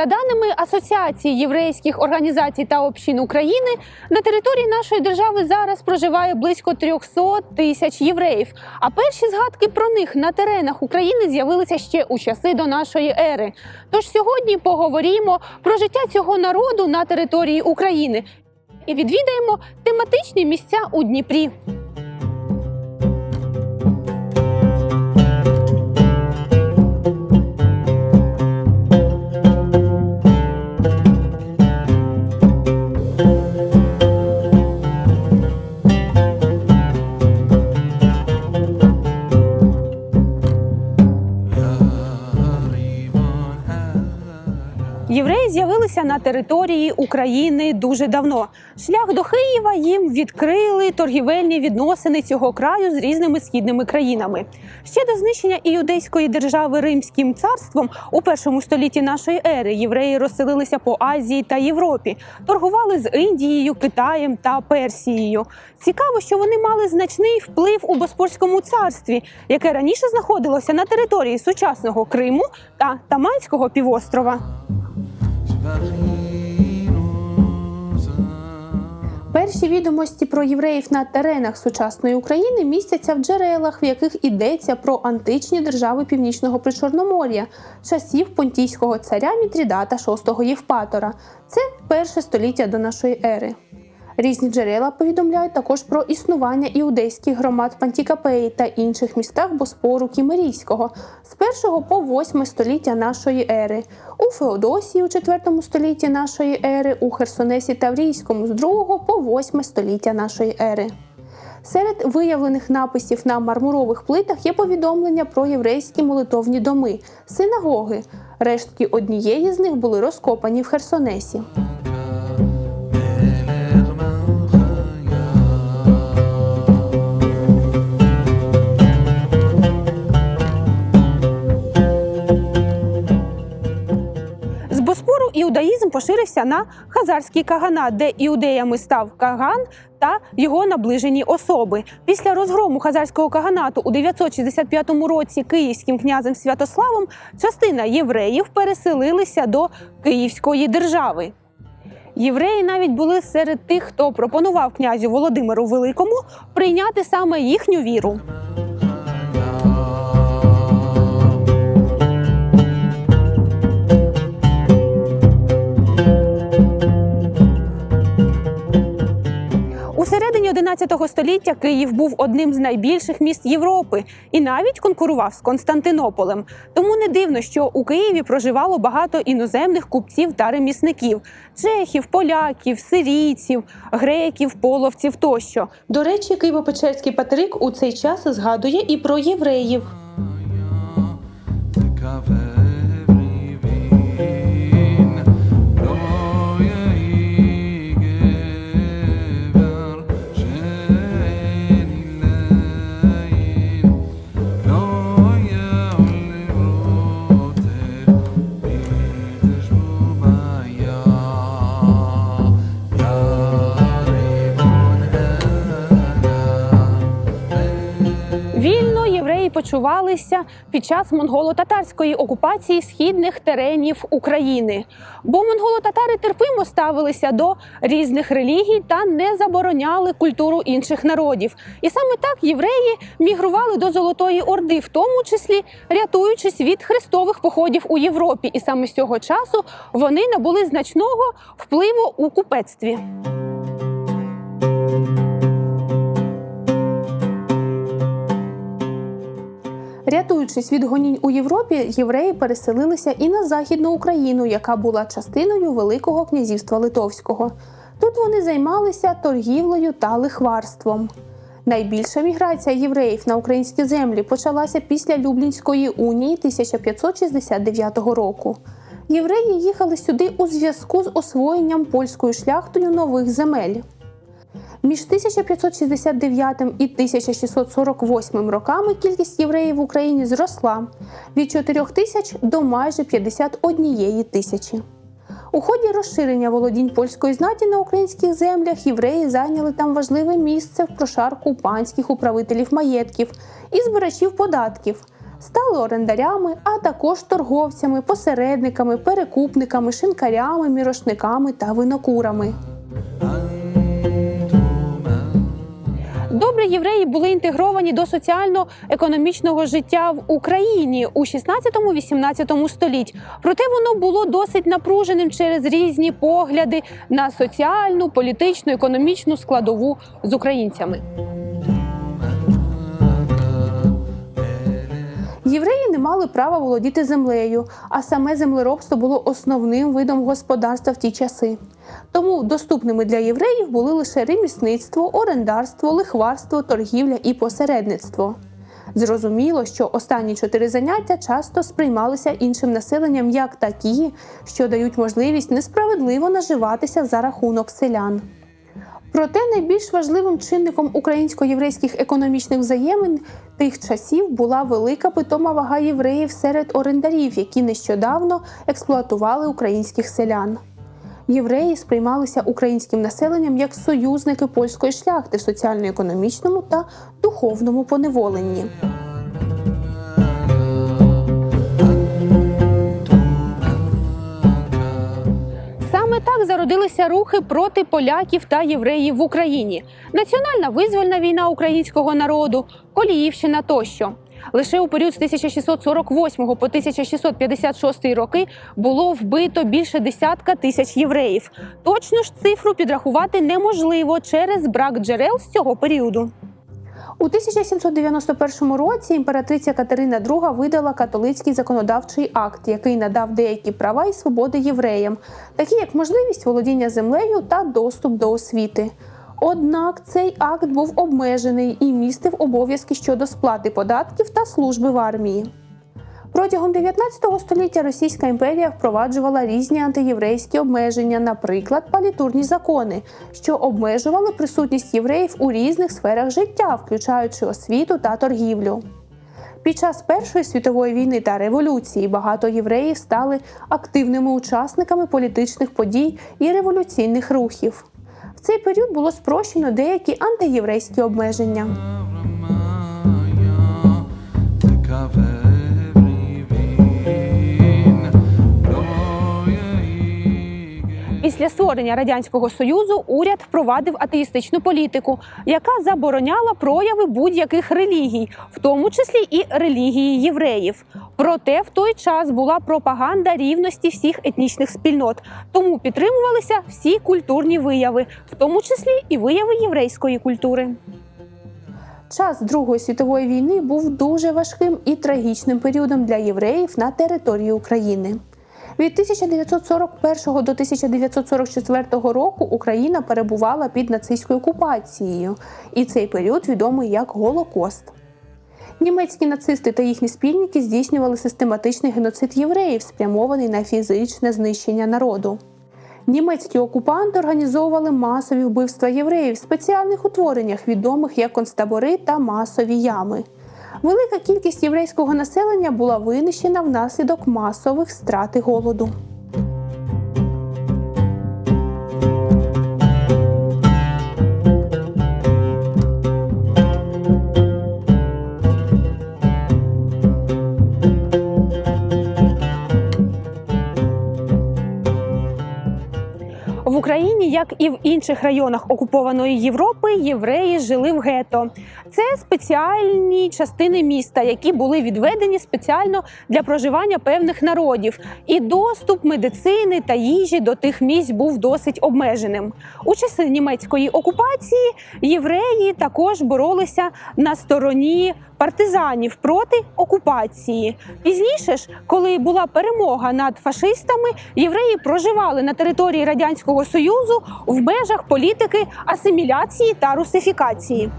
За даними Асоціації єврейських організацій та общин України, на території нашої держави зараз проживає близько 300 тисяч євреїв. А перші згадки про них на теренах України з'явилися ще у часи до нашої ери. Тож сьогодні поговоримо про життя цього народу на території України і відвідаємо тематичні місця у Дніпрі. На території України дуже давно. Шлях до Києва їм відкрили торгівельні відносини цього краю з різними східними країнами. Ще до знищення іудейської держави Римським царством у першому столітті нашої ери євреї розселилися по Азії та Європі, торгували з Індією, Китаєм та Персією. Цікаво, що вони мали значний вплив у Боспорському царстві, яке раніше знаходилося на території сучасного Криму та Таманського півострова. Перші відомості про євреїв на теренах сучасної України містяться в джерелах, в яких йдеться про античні держави Північного Причорномор'я, часів понтійського царя Мітрідата VI Євпатора. Це перше століття до нашої ери. Різні джерела повідомляють також про існування іудейських громад Пантікапеї та інших містах Боспору Кімерійського з 1 по 8 століття нашої ери, у Феодосії у 4 столітті нашої ери, у Херсонесі Таврійському з 2 по 8 століття нашої ери. Серед виявлених написів на мармурових плитах є повідомлення про єврейські молитовні доми, синагоги. Рештки однієї з них були розкопані в Херсонесі. Поширився на хазарський каганат, де іудеями став Каган та його наближені особи. Після розгрому хазарського каганату у 965 році київським князем Святославом частина євреїв переселилися до Київської держави. Євреї навіть були серед тих, хто пропонував князю Володимиру Великому прийняти саме їхню віру. У середині 11 століття Київ був одним з найбільших міст Європи і навіть конкурував з Константинополем. Тому не дивно, що у Києві проживало багато іноземних купців та ремісників: чехів, поляків, сирійців, греків, половців тощо. До речі, Києво-Печерський патрик у цей час згадує і про євреїв. Євреї під час монголо-татарської окупації східних теренів України, бо монголо-татари терпимо ставилися до різних релігій та не забороняли культуру інших народів. І саме так євреї мігрували до Золотої Орди, в тому числі рятуючись від хрестових походів у Європі. І саме з цього часу вони набули значного впливу у купецтві. Рятуючись від гонінь у Європі, євреї переселилися і на Західну Україну, яка була частиною Великого князівства Литовського. Тут вони займалися торгівлею та лихварством. Найбільша міграція євреїв на українські землі почалася після Люблінської унії 1569 року. Євреї їхали сюди у зв'язку з освоєнням польською шляхтою нових земель. Між 1569 і 1648 роками кількість євреїв в Україні зросла від 4 тисяч до майже 51 тисячі. У ході розширення володінь польської знаті на українських землях євреї зайняли там важливе місце в прошарку панських управителів маєтків і збирачів податків. стали орендарями, а також торговцями, посередниками, перекупниками, шинкарями, мірошниками та винокурами. Добре, євреї були інтегровані до соціально-економічного життя в Україні у 16-18 століть. Проте воно було досить напруженим через різні погляди на соціальну, політичну, економічну складову з українцями. Євреї не мали права володіти землею, а саме землеробство було основним видом господарства в ті часи. Тому доступними для євреїв були лише ремісництво, орендарство, лихварство, торгівля і посередництво. Зрозуміло, що останні чотири заняття часто сприймалися іншим населенням як такі, що дають можливість несправедливо наживатися за рахунок селян. Проте найбільш важливим чинником українсько-єврейських економічних взаємин тих часів була велика питома вага євреїв серед орендарів, які нещодавно експлуатували українських селян. Євреї сприймалися українським населенням як союзники польської шляхти в соціально-економічному та духовному поневоленні. Так зародилися рухи проти поляків та євреїв в Україні, національна визвольна війна українського народу, Коліївщина тощо. Лише у період з 1648 по 1656 роки було вбито більше десятка тисяч євреїв. Точну ж цифру підрахувати неможливо через брак джерел з цього періоду. У 1791 році імператриця Катерина II видала католицький законодавчий акт, який надав деякі права і свободи євреям, такі як можливість володіння землею та доступ до освіти. Однак цей акт був обмежений і містив обов'язки щодо сплати податків та служби в армії. Протягом 19 століття Російська імперія впроваджувала різні антиєврейські обмеження, наприклад, палітурні закони, що обмежували присутність євреїв у різних сферах життя, включаючи освіту та торгівлю. Під час Першої світової війни та революції багато євреїв стали активними учасниками політичних подій і революційних рухів. В цей період було спрощено деякі антиєврейські обмеження. Після створення радянського союзу уряд впровадив атеїстичну політику, яка забороняла прояви будь-яких релігій, в тому числі і релігії євреїв. Проте в той час була пропаганда рівності всіх етнічних спільнот, тому підтримувалися всі культурні вияви, в тому числі і вияви єврейської культури. Час Другої світової війни був дуже важким і трагічним періодом для євреїв на території України. Від 1941 до 1944 року Україна перебувала під нацистською окупацією, і цей період відомий як Голокост. Німецькі нацисти та їхні спільники здійснювали систематичний геноцид євреїв, спрямований на фізичне знищення народу. Німецькі окупанти організовували масові вбивства євреїв в спеціальних утвореннях, відомих як концтабори та масові ями. Велика кількість єврейського населення була винищена внаслідок масових страт і голоду. Як і в інших районах окупованої Європи, євреї жили в гетто. Це спеціальні частини міста, які були відведені спеціально для проживання певних народів. І доступ медицини та їжі до тих місць був досить обмеженим. У часи німецької окупації євреї також боролися на стороні партизанів проти окупації. Пізніше ж, коли була перемога над фашистами, євреї проживали на території радянського союзу в межах політики асиміляції та русифікації.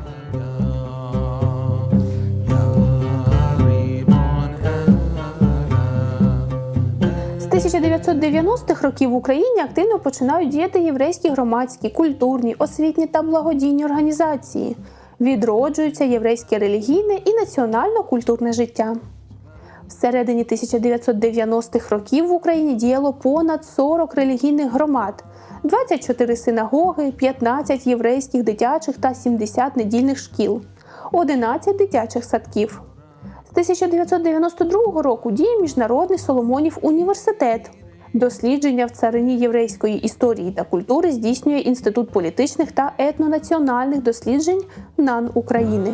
З 1990-х років в Україні активно починають діяти єврейські громадські, культурні, освітні та благодійні організації. Відроджується єврейське релігійне і національно-культурне життя. Всередині 1990-х років в Україні діяло понад 40 релігійних громад, 24 синагоги, 15 єврейських дитячих та 70 недільних шкіл, 11 дитячих садків. З 1992 року діє Міжнародний Соломонів університет. Дослідження в царині єврейської історії та культури здійснює Інститут політичних та етнонаціональних досліджень НАН України.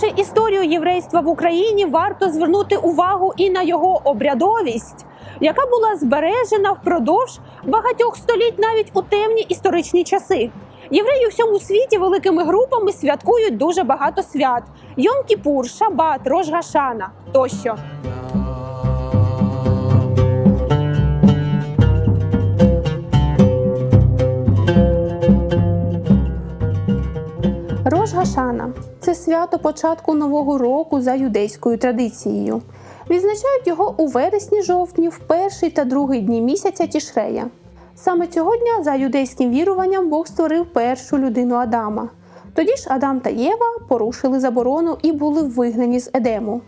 Розглянувши історію єврейства в Україні, варто звернути увагу і на його обрядовість, яка була збережена впродовж багатьох століть навіть у темні історичні часи. Євреї у всьому світі великими групами святкують дуже багато свят: Йом-Кіпур, Шабат, Рож-Гашана тощо. Рож Гашана це свято початку нового року за юдейською традицією. Відзначають його у вересні-жовтні в перший та другий дні місяця Тішрея. Саме цього дня, за юдейським віруванням, Бог створив першу людину Адама. Тоді ж Адам та Єва порушили заборону і були вигнані з Едему.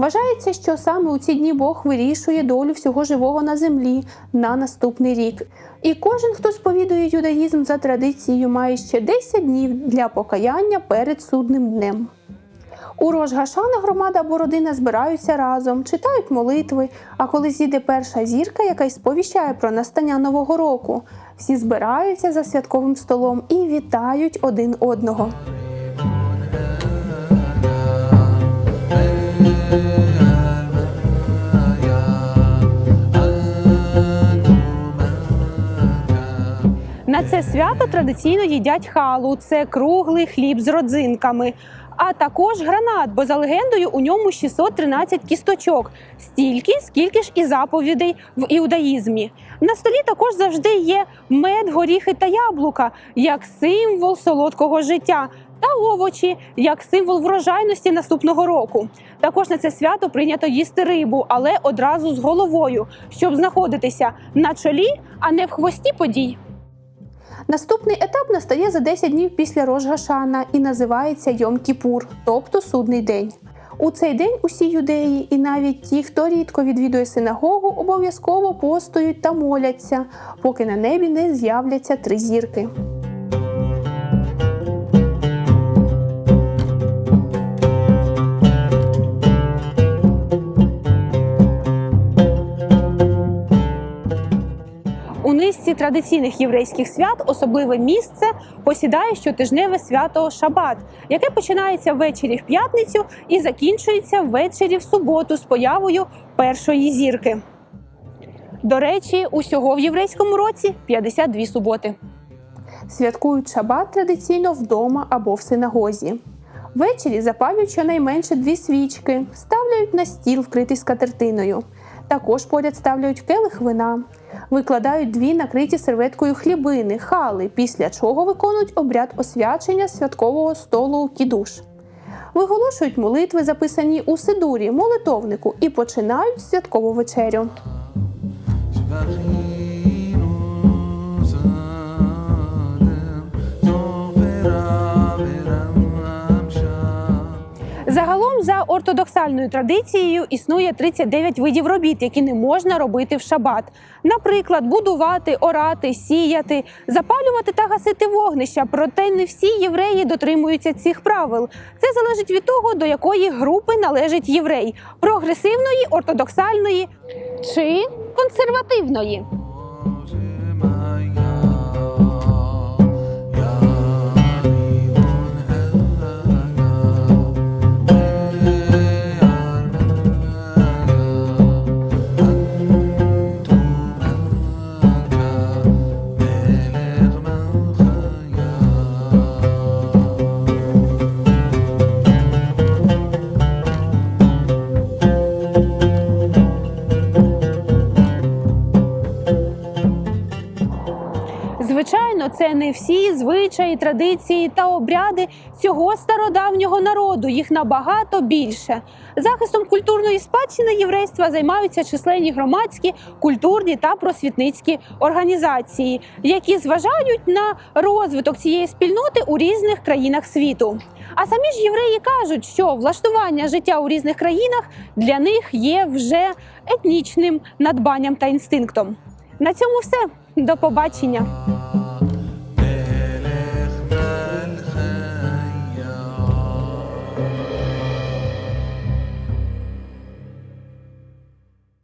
Вважається, що саме у ці дні Бог вирішує долю всього живого на землі на наступний рік. І кожен, хто сповідує юдаїзм за традицією, має ще 10 днів для покаяння перед судним днем. У Рож Гашана громада або родина збираються разом, читають молитви. А коли зійде перша зірка, яка й сповіщає про настання нового року, всі збираються за святковим столом і вітають один одного. На це свято традиційно їдять халу. Це круглий хліб з родзинками. А також гранат, бо за легендою у ньому 613 кісточок, стільки, скільки ж і заповідей в іудаїзмі. На столі також завжди є мед, горіхи та яблука як символ солодкого життя. Та овочі як символ врожайності наступного року. Також на це свято прийнято їсти рибу, але одразу з головою, щоб знаходитися на чолі, а не в хвості подій. Наступний етап настає за 10 днів після Рожгашана і називається Йом-Кіпур, тобто судний день. У цей день усі юдеї, і навіть ті, хто рідко відвідує синагогу, обов'язково постоють та моляться, поки на небі не з'являться три зірки. У низці традиційних єврейських свят особливе місце посідає щотижневе свято Шабат, яке починається ввечері в п'ятницю і закінчується ввечері в суботу з появою першої зірки. До речі, усього в єврейському році 52 суботи. Святкують шабат традиційно вдома або в синагозі. Ввечері запалюють щонайменше дві свічки, ставляють на стіл, вкритий скатертиною. Також поряд ставляють келих вина, викладають дві накриті серветкою хлібини, хали, після чого виконують обряд освячення святкового столу кідуш. Виголошують молитви, записані у сидурі, молитовнику, і починають святкову вечерю. За ортодоксальною традицією, існує 39 видів робіт, які не можна робити в шабат. Наприклад, будувати, орати, сіяти, запалювати та гасити вогнища. Проте не всі євреї дотримуються цих правил. Це залежить від того, до якої групи належить єврей прогресивної, ортодоксальної чи консервативної. Це не всі звичаї, традиції та обряди цього стародавнього народу. Їх набагато більше. Захистом культурної спадщини єврейства займаються численні громадські, культурні та просвітницькі організації, які зважають на розвиток цієї спільноти у різних країнах світу. А самі ж євреї кажуть, що влаштування життя у різних країнах для них є вже етнічним надбанням та інстинктом. На цьому все. До побачення.